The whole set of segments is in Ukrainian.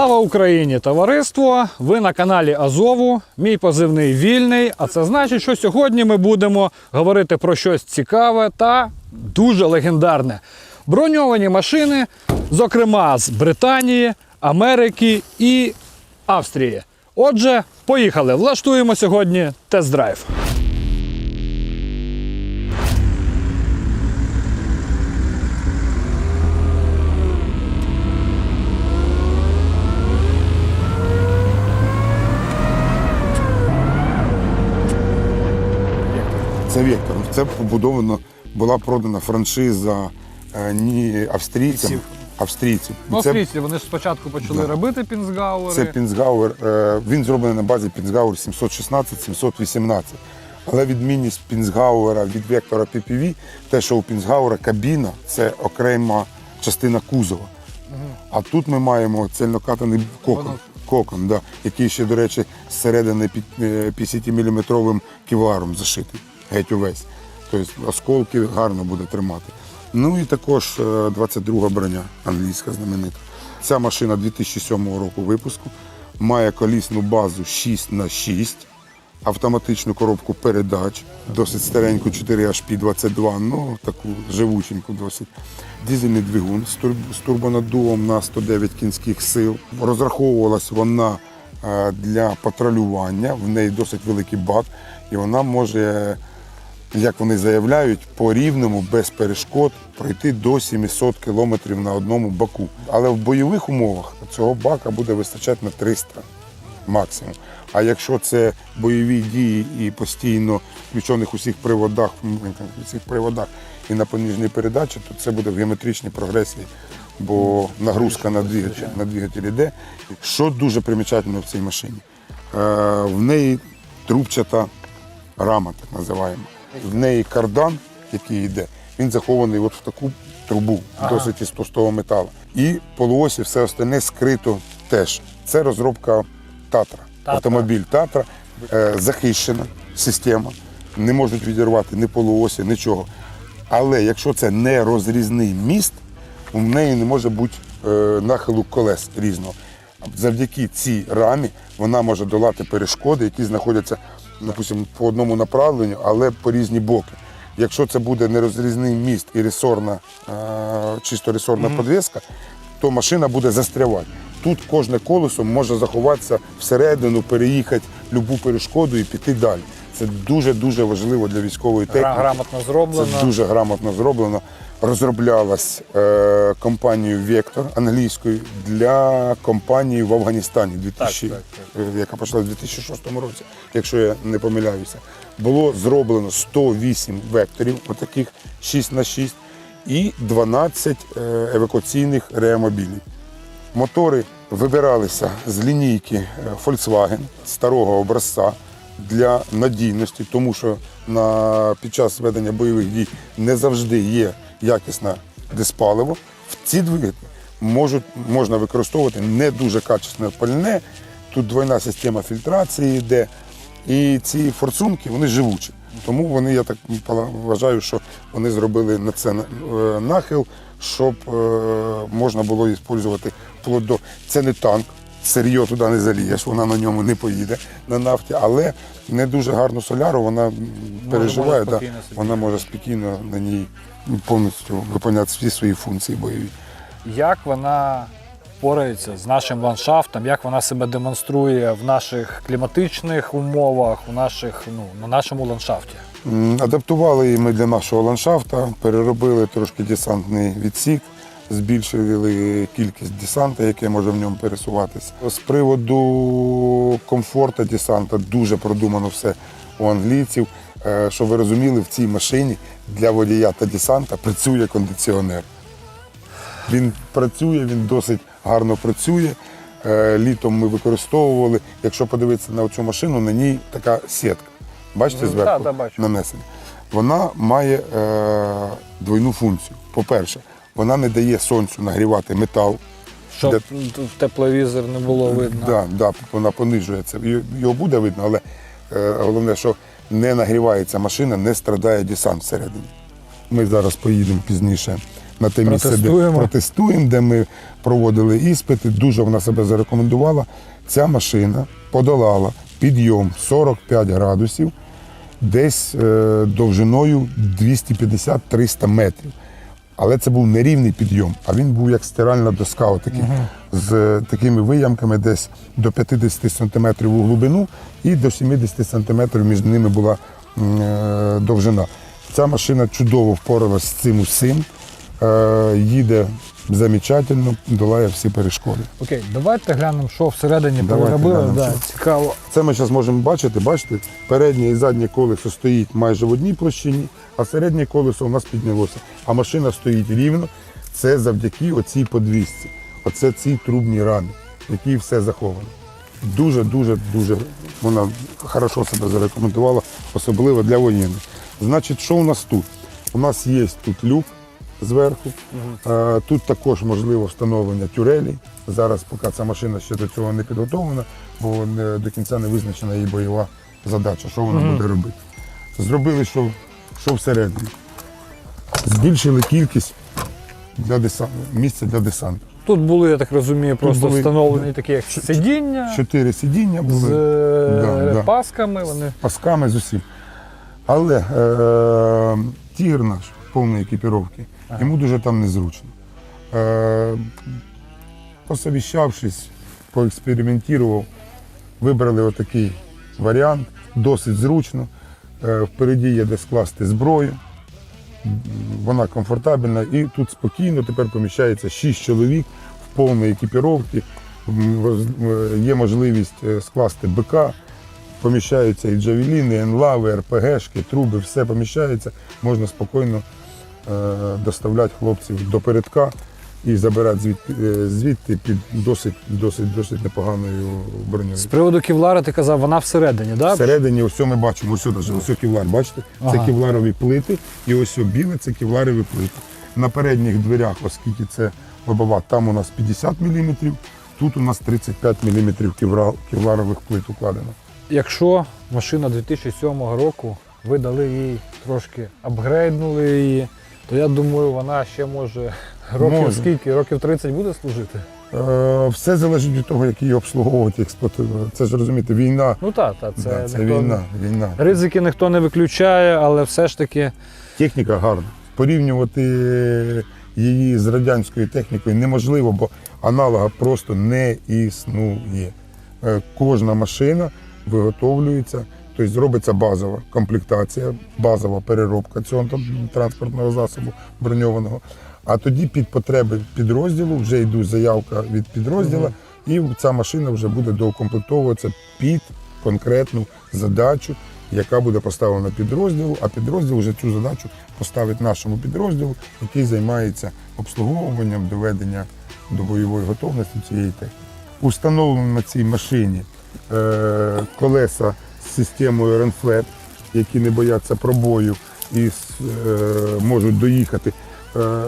Слава Україні, товариство! Ви на каналі Азову. Мій позивний вільний. А це значить, що сьогодні ми будемо говорити про щось цікаве та дуже легендарне. Броньовані машини, зокрема з Британії, Америки і Австрії. Отже, поїхали. Влаштуємо сьогодні тест-драйв. Це побудовано, була продана франшиза е, ні австрійцям, австрійців. Ну, це, австрійці, вони ж спочатку почали Да. робити пінсгауери. це Пінсгауер. е, Він зроблений на базі Пінсгауер 716-718. Але відмінність Пінсгауера від вектора PPV, те, що у Пінсгауера кабіна це окрема частина кузова. А тут ми маємо цельнокатаний кокон, кокон да, який ще, до речі, зсередини 50-мм кевларом зашитий, геть увесь. Тобто осколки гарно буде тримати. Ну і також е, 22 броня англійська знаменита. Ця машина 2007 року випуску, має колісну базу 6 х 6 автоматичну коробку передач, досить стареньку 4HP22, ну таку живученьку досить. Дизельний двигун з турбонаддувом на 109 кінських сил. Розраховувалась вона е, для патрулювання, в неї досить великий бак, і вона може, як вони заявляють, по рівному без перешкод пройти до 700 км на одному баку. Але в бойових умовах цього бака буде вистачати на 300 максимум. А якщо це бойові дії і постійно включених усіх приводах, м, усіх приводах і на понижній передачі, то це буде в геометричній прогресії, бо нагрузка на двигатель, на двигатель іде. Що дуже примічательно в цій машині? Е, в неї трубчата рама, так називаємо. В неї кардан, який йде, він захований от в таку трубу, досить із товстого металу. І полуосі все остальне скрито теж. Це розробка Татра. Татра. Автомобіль Татра, е, захищена система, не можуть відірвати ні полуосі, нічого. Але якщо це не розрізний міст, у неї не може бути е, нахилу колес різного. Завдяки цій рамі вона може долати перешкоди, які знаходяться, допустимо, по одному направленню, але по різні боки. Якщо це буде нерозрізний міст і ресорна, е, чисто ресорна подвеска, то машина буде застрявати. Тут кожне колесо може заховатися всередину, переїхати любу перешкоду і піти далі. Це дуже-дуже важливо для військової техніки. Грамотно Це дуже грамотно зроблено. Розроблялась е, компанією Вектор англійською для компанії в Афганістані, 2000, Так, е, яка почала в 2006 році, якщо я не помиляюся. Було зроблено 108 векторів, отаких 6 на 6 і 12 е, евакуаційних реамобілів. Мотори вибиралися з лінійки е, Volkswagen старого образця для надійності, тому що на, під час ведення бойових дій не завжди є якісне диспаливо. В ці двигателі можуть, можна використовувати не дуже качественне пальне. Тут двойна система фільтрації йде. І ці форсунки вони живучі. Тому вони, я так вважаю, що вони зробили на це е, нахил, щоб е, можна було використовувати вплоть до. Це не танк, сир'йо туди не залієш, вона на ньому не поїде на нафті, але не дуже гарну соляру, вона переживає, може да, вона може спокійно на ній повністю виконувати всі свої функції бойові. як вона впорається з нашим ландшафтом, як вона себе демонструє в наших кліматичних умовах, у наших, ну, на нашому ландшафті. Адаптували її ми для нашого ландшафта, переробили трошки десантний відсік, збільшили кількість десанта, яке може в ньому пересуватися. З приводу комфорту десанта дуже продумано все у англійців. Е, Щоб ви розуміли, в цій машині для водія та десанта працює кондиціонер. Він працює, він досить гарно працює. Е, Літом ми використовували. Якщо подивитися на цю машину, на ній така сітка. Бачите Ну, зверху нанесення. Вона має е, двойну функцію. По-перше, вона не дає сонцю нагрівати метал. Щоб Де- в тепловізор не було видно. Да, да, вона понижує це. Його- буде видно, але е, головне, що не нагрівається машина, не страдає десант всередині. Ми зараз поїдемо пізніше на те місце, де Протестуємо. протестуємо, де ми проводили іспити. Дуже вона себе зарекомендувала. Ця машина подолала підйом 45 градусів, десь е, довжиною 250-300 метрів. Але це був не рівний підйом, а він був як стиральна доска, отакий, з е, такими виямками десь до 50 см у глибину і до 70 см між ними була е, довжина. Ця машина чудово впоралась з цим усім, їде замечательно, долає всі перешкоди. Окей, давайте глянемо, що всередині Давайте переробили. глянемо, Да, що. цікаво. Це ми зараз можемо бачити, бачите, переднє і заднє колесо стоїть майже в одній площині, а середнє колесо у нас піднялося. А машина стоїть рівно. Це завдяки оцій подвісці. Оце ці трубні рами, які все заховано. Дуже, дуже, дуже вона хорошо себе зарекомендувала, особливо для воєнних. Значить, що у нас тут? У нас є тут люк зверху. Тут також можливо встановлення тюрелі. Зараз, поки ця машина ще до цього не підготовлена, бо не, до кінця не визначена її бойова задача, що вона буде робити. Зробили, що, що всередині. Збільшили кількість для десанту, місця для десанту. Тут були, я так розумію, просто були, встановлені такі як сидіння Чотири сидіння були. е, Да, да. пасками. Вони пасками з усім. Але е, тігр наш повної екіпіровки, йому дуже там незручно. Е, посовіщавшись, поекспериментував, вибрали отакий варіант, досить зручно. Е, впереді є де скласти зброю, вона комфортабельна і тут спокійно тепер поміщається 6 чоловік в повної екіпіровці. Е, Є можливість е, скласти БК, поміщаються і джавеліни, і енлави, РПГшки, труби, все поміщається. Можна спокійно доставляти хлопців до передка і забирати звідти, е, звідти під досить, досить, досить непоганою бронею. з приводу кевлара ти казав, вона всередині, да? Всередині ось ми бачимо, ось сюди, ось кевлар, бачите? Це Ага. кевларові плити, і ось біле це кевларові плити. На передніх дверях, оскільки це лобова, там у нас 50 мм, тут у нас 35 мм кевларових плит укладено. Якщо машина 2007 року, ви дали їй трошки апгрейднули її, то я думаю, вона ще може років Може. скільки? Років 30 буде служити? Е, Все залежить від того, як її обслуговувати, експлуатувати. Це ж розумієте, війна. Ну так, так, це, Да, це ніхто- війна, війна. Ризики ніхто не виключає, але все ж таки Техніка гарна. Порівнювати її з радянською технікою неможливо, бо аналога просто не існує. Е, Кожна машина виготовлюється, тобто робиться базова комплектація, базова переробка цього транспортного засобу броньованого. А тоді під потреби підрозділу вже йде заявка від підрозділу, і ця машина вже буде доукомплектовуватися під конкретну задачу, яка буде поставлена підрозділу, а підрозділ вже цю задачу поставить нашому підрозділу, який займається обслуговуванням доведення до бойової готовності цієї техніки. Установлено на цій машині е, колеса з системою Renflat, які не бояться пробою і е, можуть доїхати. Е,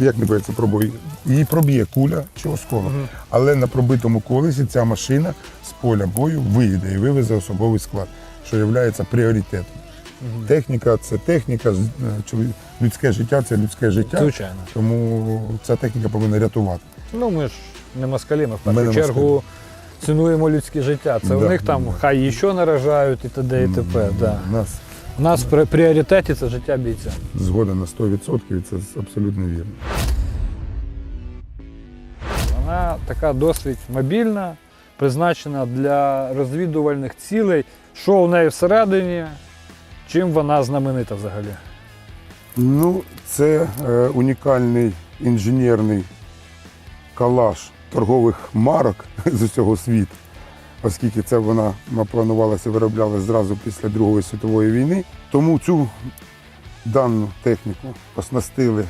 як не бояться пробою? Її проб'є куля чи осколок. Але на пробитому колесі ця машина з поля бою виїде і вивезе особовий склад, що є пріоритетом. Техніка це техніка, е, людське життя це людське життя. звичайно. Тому ця техніка повинна рятувати. Ну ми ж не москалі, ми в першу чергу цінуємо людське життя. Це Да, у них там да. хай що наражають і т.д. і т.п. Да. У нас У нас в прі- пріоритеті це життя бійця. згода на 100% і це абсолютно вірно. Вона така досить мобільна, призначена для розвідувальних цілей. Що у неї всередині, чим вона знаменита взагалі? Ну, це е, унікальний інженерний калаш торгових марок з усього світу, оскільки це вона планувалася вироблялася зразу після Другої світової війни. Тому цю дану техніку оснастили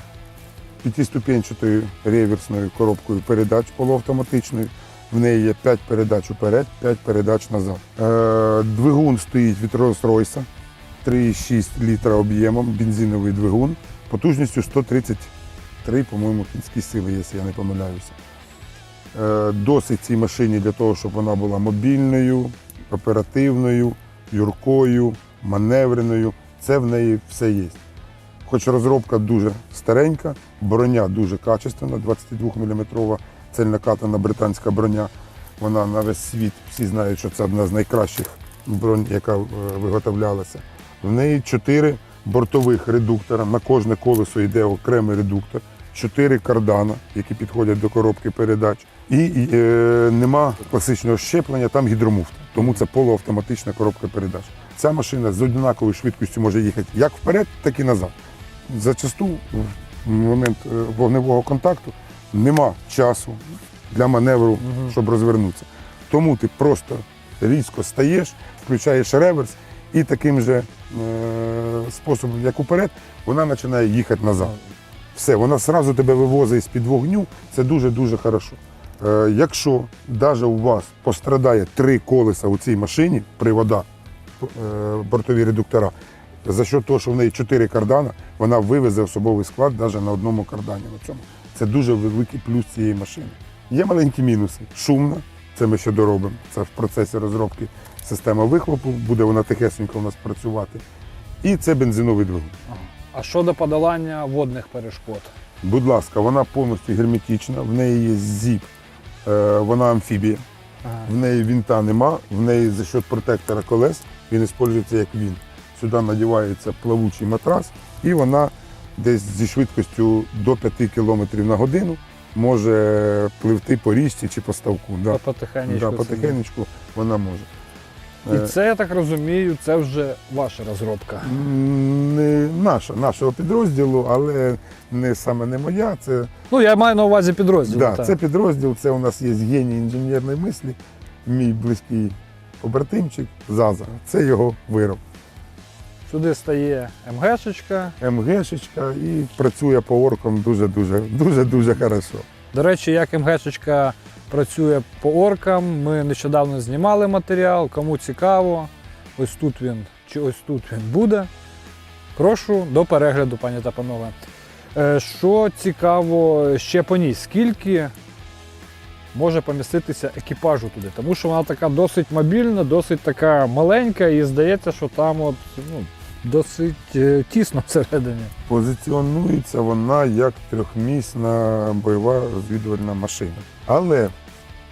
п'ятиступенчатою реверсною коробкою передач полуавтоматичною. В неї є 5 передач уперед, 5 передач назад. Е, двигун стоїть від Rolls-Royce, 3,6 літра об'ємом, бензиновий двигун, потужністю 133, по-моєму, кінські сили, якщо я не помиляюся. Е, Досить цій машині для того, щоб вона була мобільною, оперативною, юркою, маневреною. Це в неї все є. Хоч розробка дуже старенька, броня дуже качественна, 22 мм цельнокатана британська броня. Вона на весь світ, всі знають, що це одна з найкращих бронь, яка е, виготовлялася. В неї чотири бортових редуктора. На кожне колесо йде окремий редуктор, чотири кардана, які підходять до коробки передач. І е, нема класичного щеплення, там гідромуфта. Тому це полуавтоматична коробка передач. Ця машина з однаковою швидкістю може їхати як вперед, так і назад. Зачасту в момент е, вогневого контакту нема часу для маневру, щоб розвернутися. Тому ти просто різко стаєш, включаєш реверс і таким же е, способом, як уперед, вона починає їхати назад. Все, вона одразу тебе вивозить з-під вогню, це дуже-дуже хорошо. Е, якщо навіть у вас пострадає три колеса у цій машині, привода, е, бортові редуктора, за що того, що в неї чотири кардана, вона вивезе особовий склад навіть на одному кардані. На цьому. Це дуже великий плюс цієї машини. Є маленькі мінуси. Шумна, це ми ще доробимо. Це в процесі розробки системи вихлопу, буде вона тихесенько у нас працювати. І це бензиновий двигун. А щодо подолання водних перешкод? Будь ласка, вона повністю герметична, в неї є зіп, вона амфібія, Ага. в неї вінта нема, в неї за счет протектора колес він використовується як він. Сюди надівається плавучий матрас, і вона десь зі швидкістю до 5 км на годину може пливти по річці чи по ставку. Да. Потихенечку. Да, потихенечку вона може. І Е, це, я так розумію, це вже ваша розробка. Не наша, нашого підрозділу, але не саме не моя. Це Ну, я маю на увазі підрозділ. Да, так. це підрозділ, це у нас є геній інженерної мислі, мій близький побратимчик Заза. Це його вироб. Сюди стає МГшечка. МГшечка і працює по оркам дуже-дуже, дуже-дуже хорошо. До речі, як МГшечка працює по оркам, ми нещодавно знімали матеріал. Кому цікаво, ось тут він чи ось тут він буде. Прошу до перегляду, пані та панове. Е, Що цікаво ще по ній, скільки може поміститися екіпажу туди? Тому що вона така досить мобільна, досить така маленька, і здається, що там от, ну, досить е, тісно всередині. Позиціонується вона як трьохмісна бойова розвідувальна машина. Але в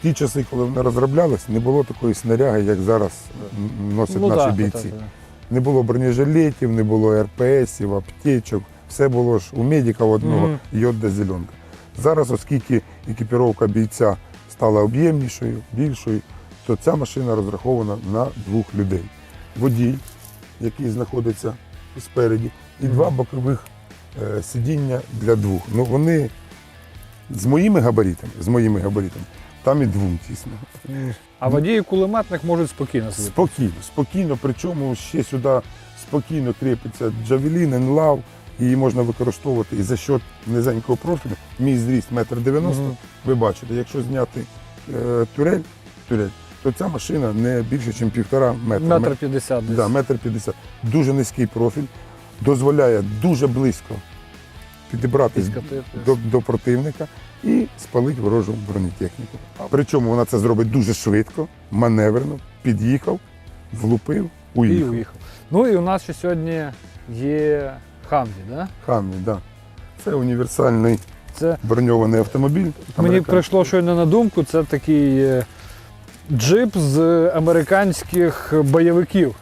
ті часи, коли вона розроблялась, не було такої снаряги, як зараз е, носять наші так, бійці. так, так. Не було бронежилетів, не було РПСів, аптечок. Все було ж у медика одного Мгм. йод зеленка. Зараз, оскільки екіпіровка бійця стала об'ємнішою, більшою, то ця машина розрахована на двох людей. Водій, який знаходиться спереді, і Мгм. два бокових е, сидіння для двох. Ну вони з моїми габаритами, з моїми габаритами, там і двом тісно. А водій і кулеметник можуть спокійно сидіти. Спокійно, спокійно, причому ще сюди спокійно кріпиться джавелін, енлав, її можна використовувати і за счет низенького профілю. Мій зріст метр дев'яносто. Мгм. Ви бачите, якщо зняти е, турель, турель, то ця машина не більше, ніж півтора метра. Метр п'ятдесят десь. Да, метр п'ятдесят. Дуже низький профіль, дозволяє дуже близько підібратись до, до противника і спалити ворожу бронетехніку. Причому вона це зробить дуже швидко, маневрено, під'їхав, влупив, І уїхав. уїхав. Ну і у нас ще сьогодні є Хамві, да? Хамві, да. Це універсальний Це броньований автомобіль. мені прийшло щойно на думку, це такий е, джип з американських бойовиків.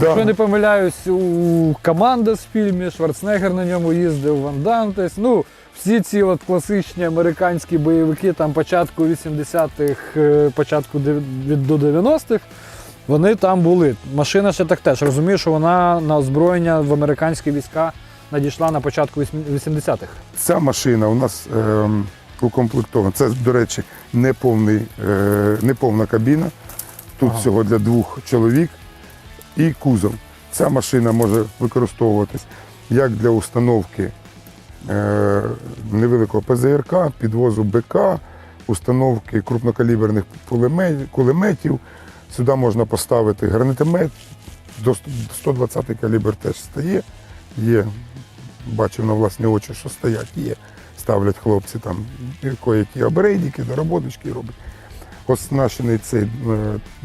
Якщо да. не помиляюсь, у команда з фільмі Шварценеггер на ньому їздив Ван. Тобто, ну, всі ці от класичні американські бойовики там початку 80-х, е, початку до 90-х, вони там були. Машина ще так теж. Розумію, що вона на озброєння в американські війська надійшла на початку 80-х. Ця машина у нас ем, укомплектована. Це, до речі, не, повний, е, не повна кабіна. Тут Ага. всього для двох чоловік і кузов. Ця машина може використовуватись як для установки е, невеликого ПЗРК, підвозу БК, установки крупнокаліберних кулеметів. Сюди можна поставити гранатомет, до 120 калібр теж стає. Є бачив на власні очі, що стоять, є. Ставлять хлопці там які обрейдики, доработочки роблять. Оснащений цей е,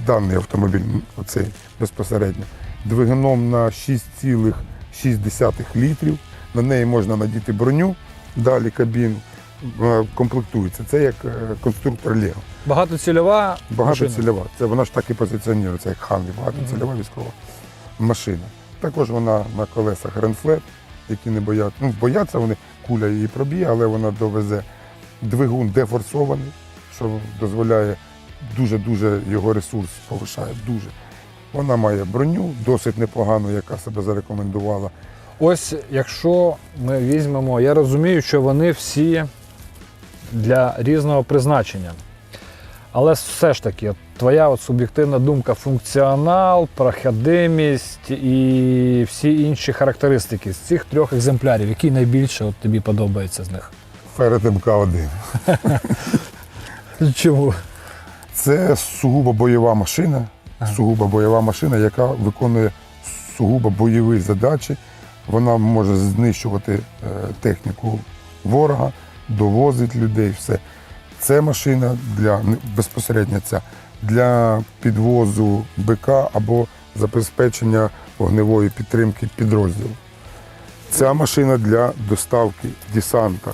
даний автомобіль, оцей безпосередньо, двигуном на 2,6 літрів. На неї можна надіти броню, далі кабіну. Вона комплектується. Це як е, конструктор Лего. Багатоцільова. Багатоцільова. Це вона ж так і позиціонується, як Ханві, багатоцільова військова машина. Також вона на колесах Ренфлет, які не бояться. Ну, бояться вони, куля її проб'є, але вона довезе. Двигун дефорсований, що дозволяє дуже-дуже його ресурс повишає. Дуже. Вона має броню, досить непогану, яка себе зарекомендувала. Ось якщо ми візьмемо, я розумію, що вони всі для різного призначення. Але все ж таки, от твоя от суб'єктивна думка, функціонал, проходимість і всі інші характеристики з цих трьох екземплярів, який найбільше от тобі подобається з них? Ферет МК-1. Чому? Це сугубо бойова машина, сугубо бойова машина, яка виконує сугубо бойові задачі. Вона може знищувати е, техніку ворога, довозить людей, все. Це машина для безпосередньо ця для підвозу БК або забезпечення вогневої підтримки підрозділу. Ця машина для доставки десанта,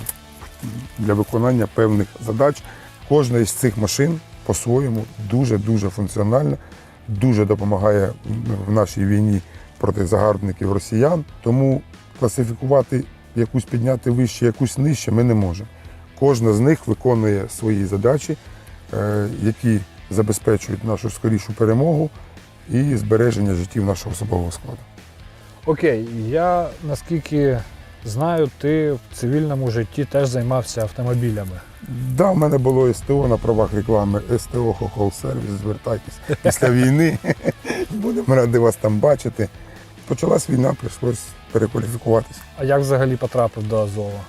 для виконання певних задач. Кожна із цих машин по-своєму дуже-дуже функціональна, дуже допомагає в нашій війні проти загарбників росіян. Тому класифікувати якусь підняти вище, якусь нижче ми не можемо. Кожна з них виконує свої задачі, е, які забезпечують нашу скорішу перемогу і збереження життів нашого особового складу. Окей, я наскільки знаю, ти в цивільному житті теж займався автомобілями. Да, в мене було СТО на правах реклами, СТО Хохол Сервіс, звертайтесь після війни. Будемо раді вас там бачити. Почалась війна, прийшлось перекваліфікуватися. А як взагалі потрапив до Азова?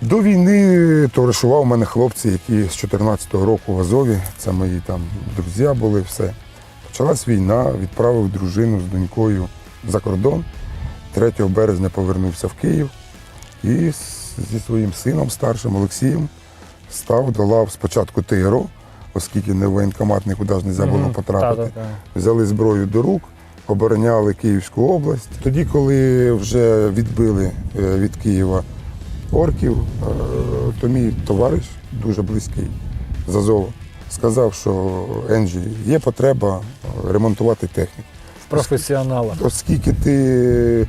До війни товаришував у мене хлопці, які з 14-го року в Азові, це мої там друзі були, все. Почалась війна, відправив дружину з донькою за кордон. 3 березня повернувся в Київ і зі своїм сином старшим Олексієм став до лав спочатку ТРО, оскільки не в воєнкомат нікуди ж не можна було потрапити Та-та-та. взяли зброю до рук, обороняли Київську область. Тоді, коли вже відбили е, від Києва орків, е, то мій товариш, дуже близький з Азова, сказав, що Енджі, є потреба е, ремонтувати техніку. В професіонала. Оскільки ти.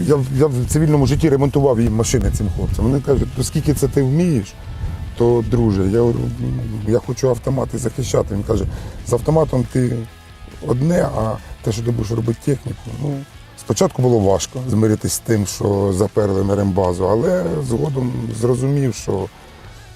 Я, я в цивільному житті ремонтував їм машини цим хлопцям. Вони кажуть, оскільки це ти вмієш, то друже, я говорю, «Ну, я хочу автомати захищати. Він каже, з автоматом ти одне, а те, що ти будеш робити техніку. Ну, спочатку було важко змиритися з тим, що заперли на рембазу, але згодом зрозумів, що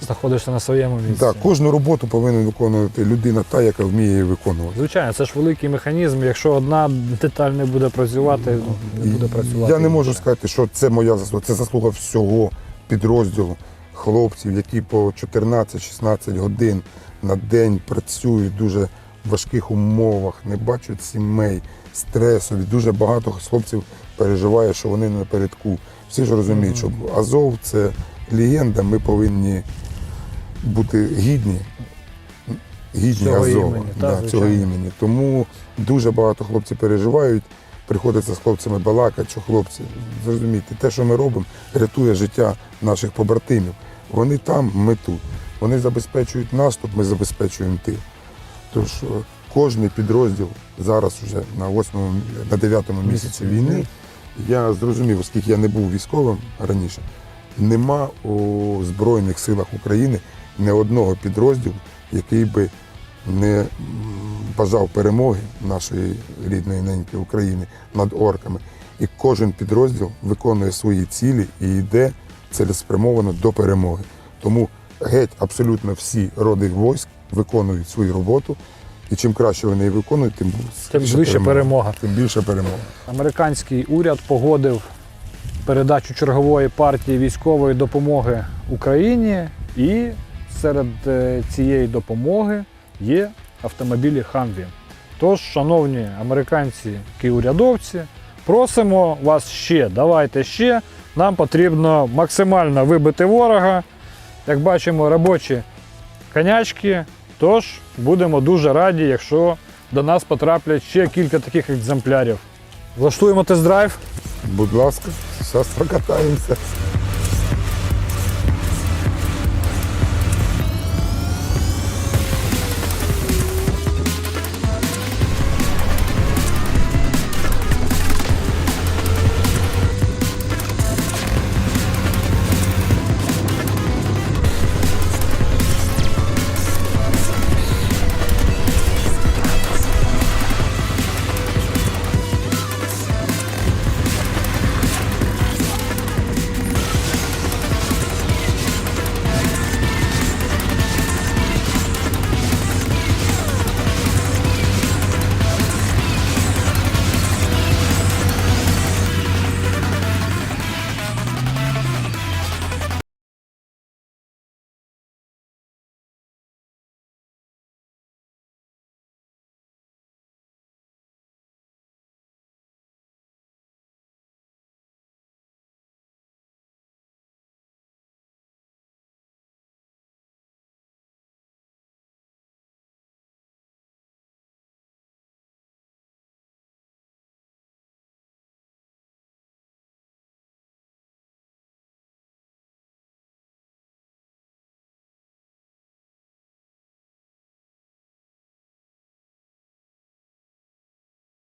Знаходишся на своєму місці. да, кожну роботу повинна виконувати людина та, яка вміє її виконувати. Звичайно, це ж великий механізм. Якщо одна деталь не буде працювати, не буде працювати. Я не можу сказати, що це моя заслуга. Це заслуга всього підрозділу хлопців, які по 14-16 годин на день працюють в дуже важких умовах, не бачать сімей, стресові. Дуже багато хлопців переживає, що вони напередку. Всі ж розуміють, що Азов це легенда, ми повинні бути гідні. Гідні Цього Азова, імені, та, цього імені. Тому дуже багато хлопців переживають. Приходиться з хлопцями балакати, що хлопці, зрозумійте, те, що ми робимо, рятує життя наших побратимів. Вони там, ми тут. Вони забезпечують наступ, ми забезпечуємо тил. Тож е, кожний підрозділ зараз вже на 8 на 9 місяці війни. Я зрозумів, оскільки я не був військовим раніше, нема у Збройних силах України ні одного підрозділу, який би не бажав перемоги нашої рідної неньки України над орками. І кожен підрозділ виконує свої цілі і йде цілеспрямовано до перемоги. Тому геть абсолютно всі роди військ виконують свою роботу. І чим краще вони її виконують, тим Тим більше ближче перемога. Тим більше перемога. Американський уряд погодив передачу чергової партії військової допомоги Україні, і серед е, цієї допомоги є автомобілі Хамві. Тож, шановні американці і урядовці, просимо вас ще, давайте ще. Нам потрібно максимально вибити ворога. Як бачимо, робочі конячки. Тож будемо дуже раді, якщо до нас потраплять ще кілька таких екземплярів. Влаштуємо тест-драйв. Будь ласка, зараз прокатаємося.